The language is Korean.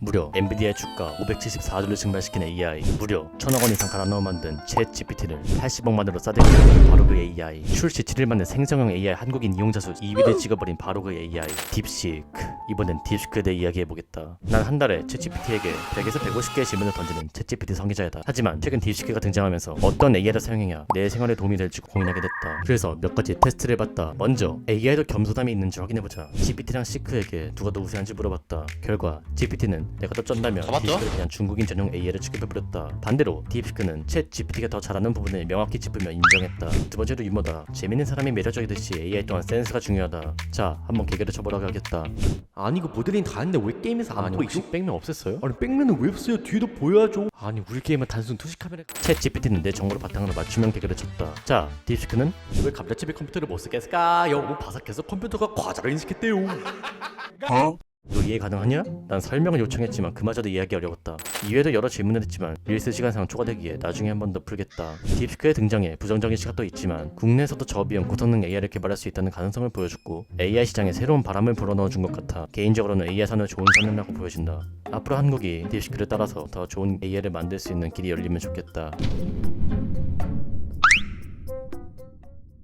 무려 엔비디아의 주가 574조를 증발시킨 AI 무려 천억 원 이상 갈아 넣어 만든 챗 GPT를 80억만 으로 싸대기는 바로 그 AI 출시 7일 만에 생성형 AI 한국인 이용자 수 2위를 찍어버린 바로 그 AI 딥시크. 이번엔 딥시크에 대해 이야기해보겠다. 난 한 달에 챗 GPT에게 100에서 150개의 질문을 던지는 챗 GPT 성기자이다. 하지만 최근 딥시크가 등장하면서 어떤 AI를 사용해야 내 생활에 도움이 될지 고민하게 됐다. 그래서 몇 가지 테스트를 해봤다. 먼저 AI도 겸손함이 있는지 확인해보자. GPT랑 시크에게 누가 더 우세한지 물어봤다. 결과 GPT는 내가 더 쩐다면 잡았죠? 딥시크를 그냥 중국인 전용 AI를 취급해버렸다. 반대로 딥시크는 챗 GPT가 더 잘하는 부분을 명확히 짚으며 인정했다. 두 번째로 유머다. 재밌는 사람이 매력적이듯이 AI 또한 센스가 중요하다. 자 한번 개결해 쳐보라고 하겠다. 아니 이거 모델링 다 했는데 왜 게임에서 안 아니 보이죠? 혹시 백면 없앴어요? 아니 백맨은 왜 없어요? 뒤에도 보여야죠 아니 우리 게임은 단순 투시 카메라. 챗 GPT는 내 정보를 바탕으로 맞춤형 개결을 쳤다. 자 딥시크는? 왜 감자칩이 컴퓨터를 못 쓰겠을까요? 뭐 바삭해서 컴퓨터가 과자를 인식했대요 너 이해 가능하냐? 난 설명을 요청했지만 그마저도 이해하기 어려웠다. 이외에도 여러 질문을 했지만 릴스 시간상 초과되기에 나중에 한 번 더 풀겠다. 딥스크의 등장에 부정적인 시각도 있지만 국내에서도 저비용 고성능 AI를 개발할 수 있다는 가능성을 보여줬고 AI 시장에 새로운 바람을 불어넣어 준 것 같아 개인적으로는 AI 산을 좋은 선례라고 보여진다. 앞으로 한국이 딥스크를 따라서 더 좋은 AI를 만들 수 있는 길이 열리면 좋겠다.